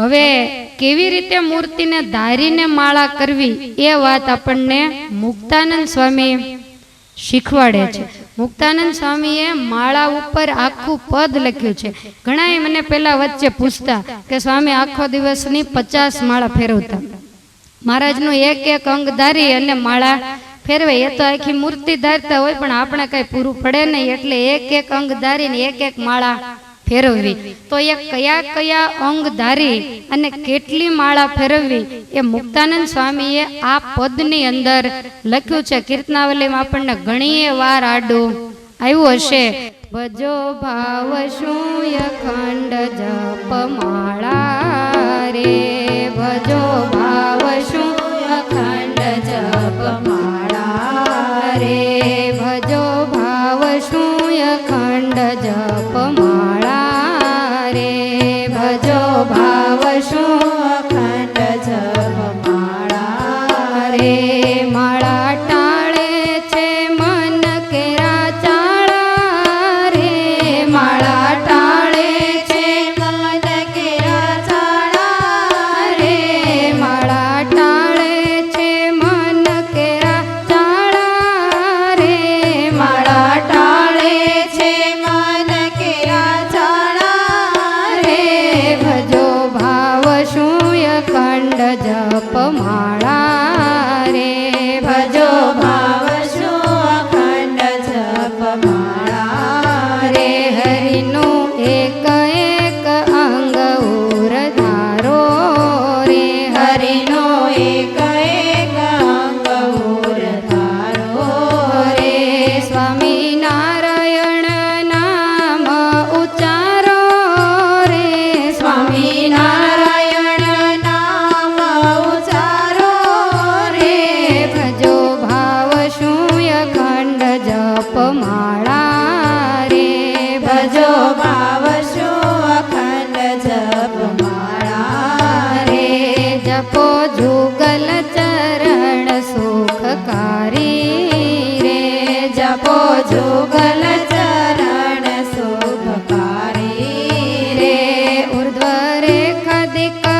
હવે કેવી રીતે મૂર્તિને ધારીને માળા કરવી એ વાત આપણને મુક્તાનંદ સ્વામી શીખવાડે છે. મુક્તાનંદ સ્વામીએ માળા ઉપર આખું પદ લખ્યું છે. ઘણા મને પેલા વચ્ચે પૂછતા કે, સ્વામી, આખો દિવસની પચાસ માળા ફેરવતા? મહારાજનું એક એક અંગ ધારી અને માળા ફેરવે. એ તો આખી મૂર્તિ ધારતા હોય, પણ આપણે કઈ પૂરું પડે નહીં. એટલે એક એક અંગ ધારીને એક એક માળા ફેરવવી. તો એ કયા કયા અંગ ધારી અને કેટલી માળા ફેરવવી એ મુક્તાનંદ સ્વામીએ આ પદની અંદર લખ્યું છે. કીર્તનાવલીમાં આપણને ઘણી વાર આડું આવ્યું હશે. ભજો ભાવ શું અખંડ જપ માળા રે? રેખા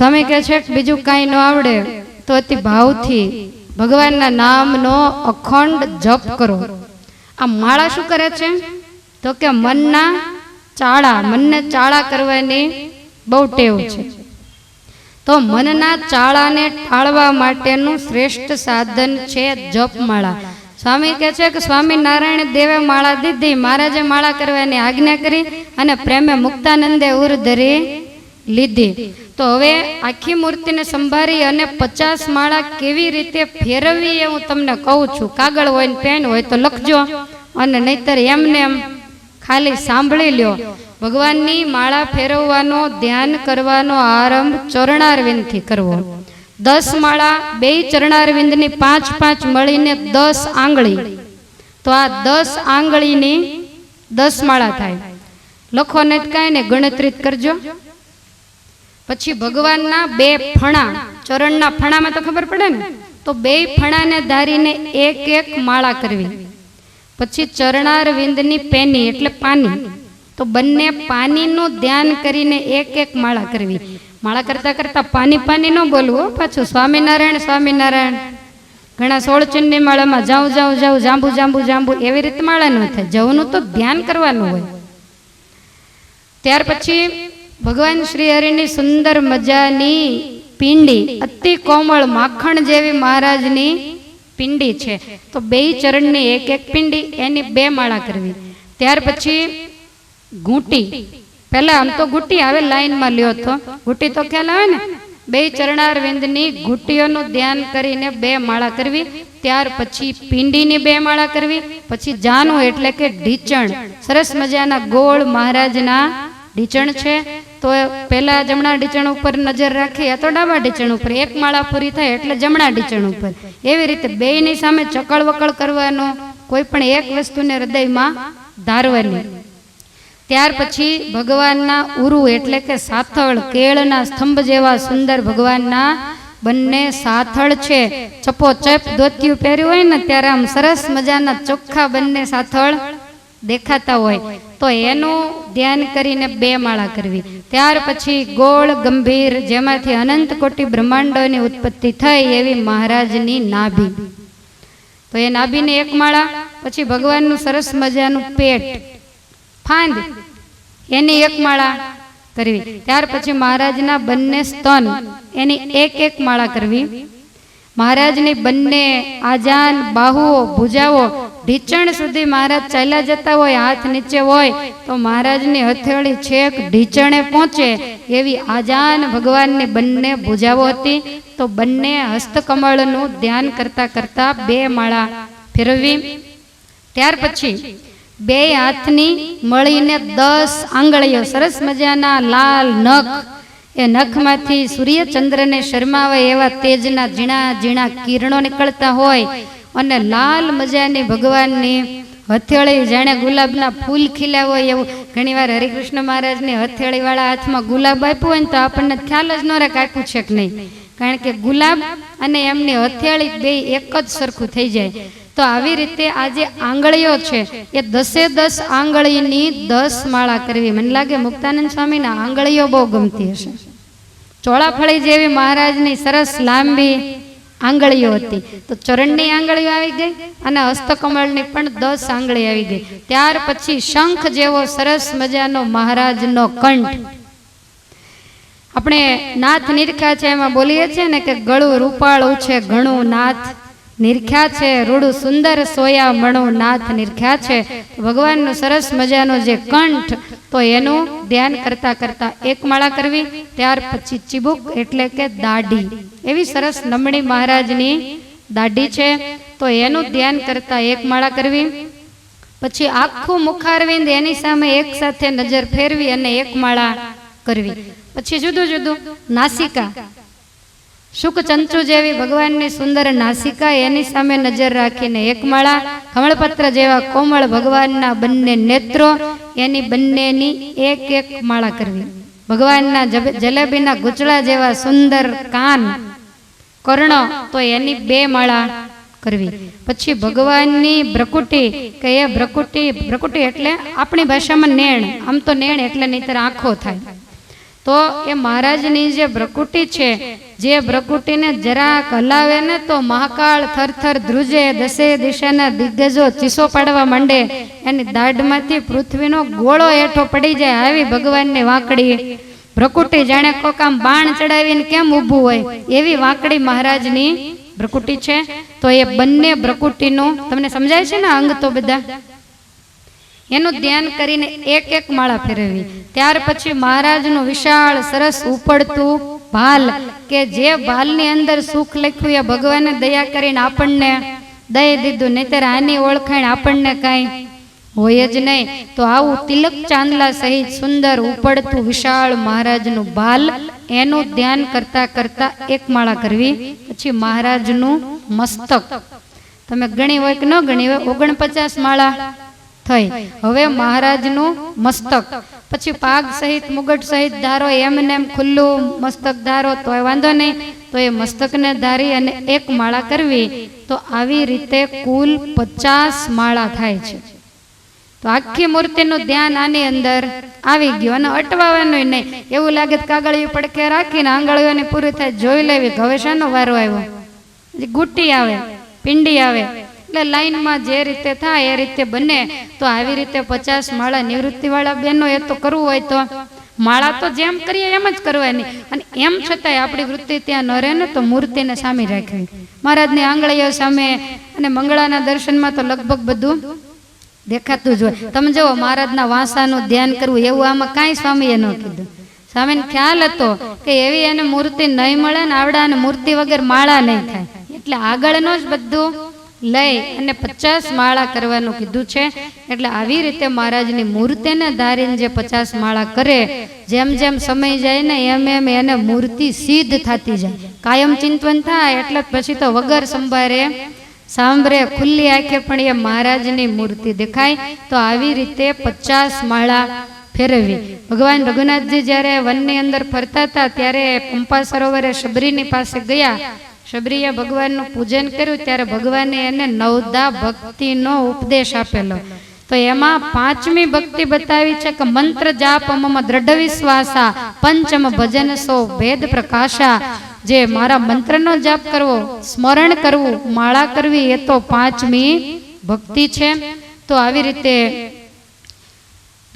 સ્વામી કહે છે, બીજું કાંઈ ન આવડે, તો અતિ ભાવથી ભગવાનના નામનો અખંડ જપ કરો. આ માળા શું કરે છે? તો કે મનના ચાળા, મનને ચાળા કરવાની બહુ ટેવ છે. તો મનના ચાળાને ટાળવા માટેનું શ્રેષ્ઠ સાધન છે જપમાળા. સ્વામી કહે છે કે, સ્વામિનારાયણ દેવે માળા દીધી મહારાજે માળા કરવાની આજ્ઞા કરી અને પ્રેમે મુક્તાનંદે ઉર ધરી લીધી. તો હવે આખી મૂર્તિને સંભાળી અને પચાસ માળા કેવી રીતે ફેરવવી એ હું તમને કહું છું. કાગળ હોય ને પેન હોય તો લખજો અને નહીતર એમને એમ ખાલી સાંભળી લ્યો. ભગવાનની માળા ફેરવવાનો, ધ્યાન કરવાનો આરંભ ચરણારવિંદથી કરવો. દસ માળા, બે ચરણારવિંદની પાંચ પાંચ મળીને દસ આંગળી. તો આ દસ આંગળીની દસ માળા થાય. લખો ને કાંઈ ને ગણતરી કરજો. પછી ભગવાનના બે ફણા, ચરણના ફણામાં તો ખબર પડે ને? તો બે ફણાને ધારીને એક એક માળા કરવી. પછી ચરણાર વિંદની પેની એટલે પાની. તો બંને પાણીનું ધ્યાન કરીને એક એક માળા કરવી. માળા કરતા કરતા પાણી પાણી ન બોલવું પાછું સ્વામિનારાયણ સ્વામિનારાયણ. ઘણા સોળચંદની માળામાં જાઉં જાઉં જાઉં, જાંબુ જાંબુ જાંબુ એવી રીતે માળા ન થાય. જવનું તો ધ્યાન કરવાનું હોય. ત્યાર પછી ભગવાન શ્રી હરિની સુંદર મજાની પિંડી, અતિ કોમળ માખણ જેવી મહારાજની પિંડી છે. તો બે ચરણની એક એક પિંડી એની બે માળા કરવી. ત્યાર પછી ઘૂંટી. પહેલા આમ તો ઘૂંટી આવે લાઈનમાં લ્યો તો. ઘૂંટી તો ખ્યાલ આવે ને? બે ચરણાર વિંદની ઘૂંટીઓનું ધ્યાન કરીને બે માળા કરવી. ત્યાર પછી પિંડીની બે માળા કરવી. પછી જાનું એટલે કે ઢીચણ. સરસ મજાના ગોળ મહારાજના ઢીચણ છે. તો પહેલા જમણા ઢીચણ ઉપર નજર રાખી તો ડાબા ઢીચણ ઉપર, એક માળા પૂરી થાય એટલે જમણા ઢીચણ ઉપર. એવી રીતે બેયની સામે ચકળ વકળ કરવાનો કોઈ પણ એક વસ્તુને હૃદયમાં ધારવાની. ત્યાર પછી ભગવાનના ઉરુ એટલે કે સાથળ, કેળના સ્તંભ જેવા સુંદર ભગવાનના બંને સાથળ છે. ચપો ચપ દોત્યું પહેર્યું હોય ને ત્યારે આમ સરસ મજાના ચોખ્ખા બંને સાથળ દેખાતા હોય. તો એનું ધ્યાન કરીને બે માળા કરવી. ત્યાર પછી ગોળ, ગંભીર, જેમાંથી અનંત કોટી બ્રહ્માંડોની ઉત્પત્તિ થઈ એવી મહારાજની નાભી. તો એ નાભીની એક માળા, પછી ભગવાનનું સરસ મજાનું પેટ, ફાંદ, એની એક માળા કરવી. ત્યાર પછી મહારાજના બંને સ્તન, એની એક એક માળા કરવી. મહારાજની બંને આજાન, બાહુઓ, ભુજાઓ ઢીચણ સુધી મહારાજ ચાલ્યા જતા હોય, હાથ નીચે હોય, તો મહારાજની હથેળી છેક ઢીચણે પહોંચે એવી આજાન ભગવાનની બંને ભુજાઓ હતી. તો બંને હસ્તકમળનું ધ્યાન કરતા કરતા બે માળા ફેરવી. ત્યાર પછી બે હાથની મળીને દસ આંગળીઓ, સરસ મજાના લાલ નખ, એ નખમાંથી સૂર્યચંદ્રને શરમાવે એવા તેજના ઝીણા ઝીણા કિરણો નીકળતા હોય. અને લાલ મજાની ભગવાનની હથેળી, જાણે ગુલાબના ફૂલ ખીલ્યા હોય એવું. ઘણીવાર હરિકૃષ્ણ મહારાજની હથેળીવાળા હાથમાં ગુલાબ આપ્યું હોય ને તો આપણને ખ્યાલ જ ન રહે કાપ્યું છે કે નહીં. કારણ કે ગુલાબ અને એમની હથેળી બે એક જ સરખું થઈ જાય. તો આવી રીતે આ જે આંગળીઓ છે, એ દસે દસ આંગળીની દસ માળા કરવી. મને લાગે મુક્તાનંદ સ્વામીના આંગળીઓ બહુ ગમતી હશે. ચોળાફળી જેવી મહારાજની સરસ લાંબી આંગળીઓ હતી. તો ચરણની આંગળીઓ આવી ગઈ અને હસ્તકમળની પણ દસ આંગળી આવી ગઈ. ત્યાર પછી શંખ જેવો સરસ મજાનો મહારાજનો કંઠ. આપણે નાથ નિરખ્યા છે, એમાં બોલીએ છીએ ને કે ગળું રૂપાળું છે ઘણું નાથ નિરખ્યા છે, રૂડું સુંદર સોયા મણું નાથ નિરખ્યા છે. ભગવાનનું સરસ મજાનો જે કંઠ, તો એનું ધ્યાન કરતા કરતા એક માળા કરવી, ત્યાર પછી ચીબુક એટલે કે દાઢી. એવી સરસ નમણી મહારાજની દાઢી છે. તો એનું ધ્યાન કરતા એક માળા કરવી, પછી આખું મુખારવિંદ એની સામે એક સાથે નજર ફેરવી અને એક માળા કરવી. પછી જુદું જુદું નાસિકા. સુખ ચંચુ જેવી ભગવાનની સુંદર નાસિકા એની સામે નજર રાખીને એક માળા કમળપત્ર જેવા કોમળ ભગવાનના બંને નેત્રો એની બંનેની એક એક માળા કરવી. ભગવાનના જલેબીના ગુચળા જેવા સુંદર કાન કર્ણ, તો એની બે માળા કરવી. પછી ભગવાનની ભ્રકુટી, કે એ ભ્રકુટી ભ્રકુટી એટલે આપણી ભાષામાં નેણ, આમ તો નેણ એટલે નહીતર આંખો થાય. તો એ મહારાજની જે ભ્રકુટી છે, જે ભ્રકુટીને જરાક હલાવે ને તો મહાકાળ થરથર ધ્રુજે, દસે દિશાના દિગ્ગજો ચીસો પાડવા માંડે. એની દાઢમાંથી પૃથ્વીનો ગોળો હેઠો પડી જાય, આવી ભગવાનની વાંકડી. ભ્રકુટી જાણે કોક આમ બાણ ચડાવીને કેમ ઊભું હોય? એવી વાંકડી મહારાજની ભ્રકુટી છે. તો એ બંને ભ્રકુટીનું, તમને સમજાય છે ને અંગ તો બધા? એનું ધ્યાન કરીને એક એક માળા ફેરવવી. ત્યાર પછી મહારાજનું વિશાળ, સરસ, ઉપડતું ભાલ કે જે ભાલની અંદર સુખ લખ્યું એ ભગવાને દયા કરીને આપણને દઈ દીધું. નહીતર આની ઓળખાણ આપણને કાંઈ હોય જ નહીં. તો આવું તિલક ચાંદલા સહિત સુંદર, ઉપડતું, વિશાળ મહારાજનું બાલ એનું ધ્યાન કરતા કરતા એક માળા કરવી, પછી મહારાજનું મસ્તક. તમે ગણી હોય કે ન ગણી હોય, ઓગણપચાસ માળા થઈ. હવે મહારાજનું મસ્તક. પછી પાગ સહિત, મુગટ સહિત ધારો એમ ને એમ ખુલ્લું મસ્તક ધારો તો વાંધો નહીં. તો એ મસ્તકને ધારી અને એક માળા કરવી. તો આવી રીતે કુલ પચાસ માળા થાય છે. તો આખી મૂર્તિનું ધ્યાન આની અંદર આવી ગયું અને અટવાવાનું નહીં. એવું લાગે કાગળિયું પડકે રાખીને આંગળીઓની પૂરી થાય, જોઈ લેવી. હવે શાનો વારો આવ્યો? ગુટ્ટી આવે, પિંડી આવે. એટલે લાઈનમાં જે રીતે થાય, એ રીતે બને. તો આવી રીતે પચાસ માળા નિવૃત્તિવાળા બહેનો એ તો કરવું હોય તો માળા તો જેમ કરીએ એમ જ કરવાની. અને એમ છતાંય આપણી વૃત્તિ ત્યાં ન રહે ને તો મૂર્તિને સામે રાખવી. મહારાજની આંગળીઓ સામે અને મંગળાના દર્શનમાં તો લગભગ બધું દેખાતું જ હોય. તમે જુઓ, મહારાજના વાંસાનું ધ્યાન કરવું એવું આમાં કાંઈ સ્વામીએ ન કીધું. સ્વામીને ખ્યાલ હતો કે એવી એને મૂર્તિ નહીં મળે ને આવડા અને મૂર્તિ વગર માળા નહીં થાય. એટલે આગળનો જ બધું લઈ અને પચાસ માળા કરવાનું કીધું છે. એટલે આવી રીતે મહારાજની મૂર્તિને ધારીને જે પચાસ માળા કરે, જેમ જેમ સમય જાય ને એમ એમ એને મૂર્તિ સિદ્ધ થતી જાય. કાયમ ચિંતન થાય, એટલે પછી તો વગર સંભારે સાંભળે ખુલ્લી આંખે પણ એ મહારાજની મૂર્તિ દેખાય તો આવી રીતે પચાસ માળા ફેરવી. ભગવાન રઘુનાથજી જ્યારે વનની અંદર ફરતા હતા ત્યારે પંપા સરોવરે શબરીની પાસે ગયા. શબરીએ ભગવાનનું પૂજન કર્યું ત્યારે ભગવાને એને નવદા ભક્તિનો ઉપદેશ આપેલો. તો એમાં પાંચમી ભક્તિ બતાવી છે કે મંત્ર જાપ મમ દ્રઢ વિશ્વાસા, પંચમ ભજન સો ભેદ પ્રકાશા. જે મારા મંત્રનો જાપ કરવો, સ્મરણ કરવું, માળા કરવી, એ તો પાંચમી ભક્તિ છે. તો આવી રીતે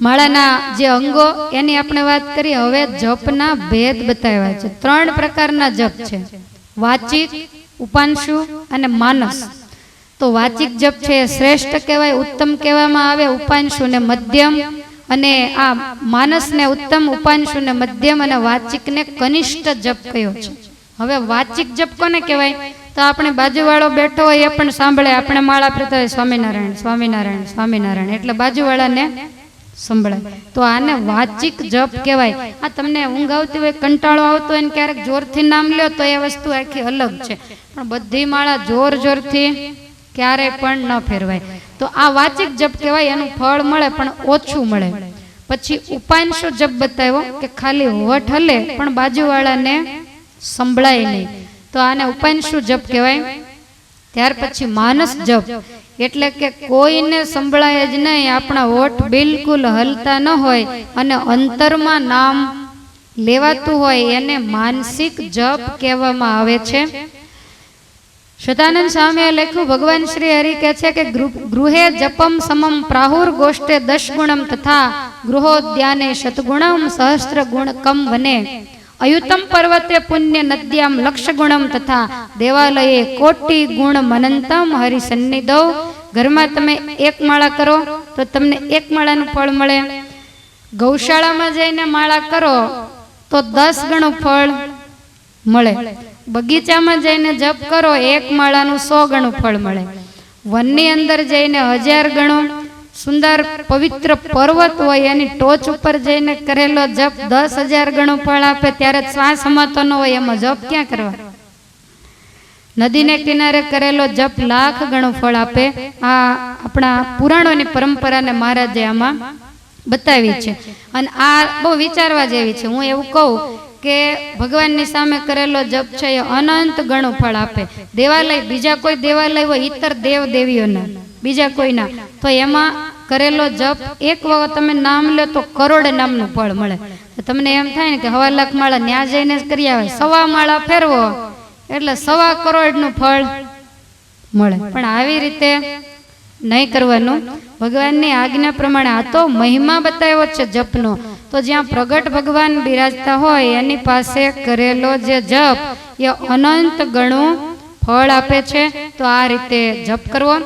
માળાના જે અંગો, એની આપણે વાત કરીએ, હવે જપના ભેદ બતાવ્યા છે. ત્રણ પ્રકારના જપ છે. વાચિક, ઉપાંશુ અને માનસ. તો વાચિક જપ છે શ્રેષ્ઠ કહેવાય, ઉત્તમ કહેવામાં આવે, ઉપાંશુ ને મધ્યમ. અને આ માનસને ઉત્તમ, ઉપાંશુ ને મધ્યમ અને વાચિકને કનિષ્ઠ જપ કયો છે. હવે વાચિક જપ કોને કહેવાય? તો આપણે બાજુવાળો બેઠો હોય એ પણ સાંભળે. આપણે માળા પ્રતા હોય સ્વામિનારાયણ સ્વામિનારાયણ સ્વામિનારાયણ. એટલે બાજુવાળાને સંભળાય. તો આને વાચિક જપ કહેવાય. આ તમને ઊંઘ આવતી હોય, કંટાળો આવતો હોય ક્યારેક જોરથી નામ લ્યો તો એ વસ્તુ આખી અલગ છે. પણ બધી માળા જોર જોરથી ક્યારેય પણ ન ફેરવાય. તો આ વાચિક જપ કહેવાય, એનું ફળ મળે પણ ઓછું મળે. પછી ઉપાંશો જપ બતાવ્યો કે ખાલી હોઠ હલે, પણ બાજુવાળાને સંભળાય નહીં. તો આને ઉપાંશુ જપ કહેવાય. ત્યાર પછી માનસ જપ. એટલે કે કોઈને સંભળાય જ નહીં. આપણા હોઠ બિલકુલ હલતા ન હોય અને અંતરમાં નામ લેવાતું હોય એને માનસિક જપ કહેવામાં આવે છે. શતાનંદ સ્વામીએ લખ્યું, ભગવાન શ્રી હરિ કહે છે કે ગૃહે જપમ સમમ પ્રાહુર ગોષ્ઠે દશ ગુણમ તથા ગૃહોદ્યાને શતગુણમ સહસ્ત્ર ગુણ કમ વને. અયુતમ પર્વતે પુણ્ય નદ્યામ લક્ષ ગુણમ તથા દેવાલયે કોટી ગુણ મનંતમ હરિસન્નિધૌ ઘરમાં તમે એક માળા કરો તો તમને એક માળાનું ફળ મળે ગૌશાળામાં જઈને માળા કરો તો દસ ગણું ફળ મળે બગીચામાં જઈને જપ કરો એક માળાનું સો ગણું ફળ મળે વનની અંદર જઈને હજાર ગણું સુંદર પવિત્ર પર્વત હોય, એની ટોચ ઉપર જઈને કરેલો જપ દસ હજાર ગણો ફળ આપે ત્યારે શ્વાસ સમાતો ન હોય, એમાં જપ ક્યાં કરવા? નદીને કિનારે કરેલો જપ લાખ ગણો ફળ આપે. આ આપણા પુરાણોની પરંપરાને મહારાજે આમાં બતાવી છે. અને આ બહુ વિચારવા જેવી છે. હું એવું કહું કે ભગવાનની સામે કરેલો જપ છે, એ અનંત ગણો ફળ આપે. દેવાલય, બીજા કોઈ દેવાલય હોય ઇતર દેવ દેવીઓના બીજા કોઈના. તો એમાં કરેલો જપ એક વખત તમે નામ લો તો કરોડ નામનું ફળ મળે. તો તમને એમ થાય ને કે હવા લાખ માળા ન્યા જઈને જ કરી આવે. સવા માળા ફેરવો એટલે સવા કરોડનું ફળ મળે. પણ આવી રીતે નહીં કરવાનું. ભગવાનની આજ્ઞા પ્રમાણે આ તો મહિમા બતાવ્યો છે જપનો. તો જ્યાં પ્રગટ ભગવાન બિરાજતા હોય એની પાસે કરેલો જે જપ એ અનંત ગણું ફળ આપે છે. તો આ રીતે જપ કરવો.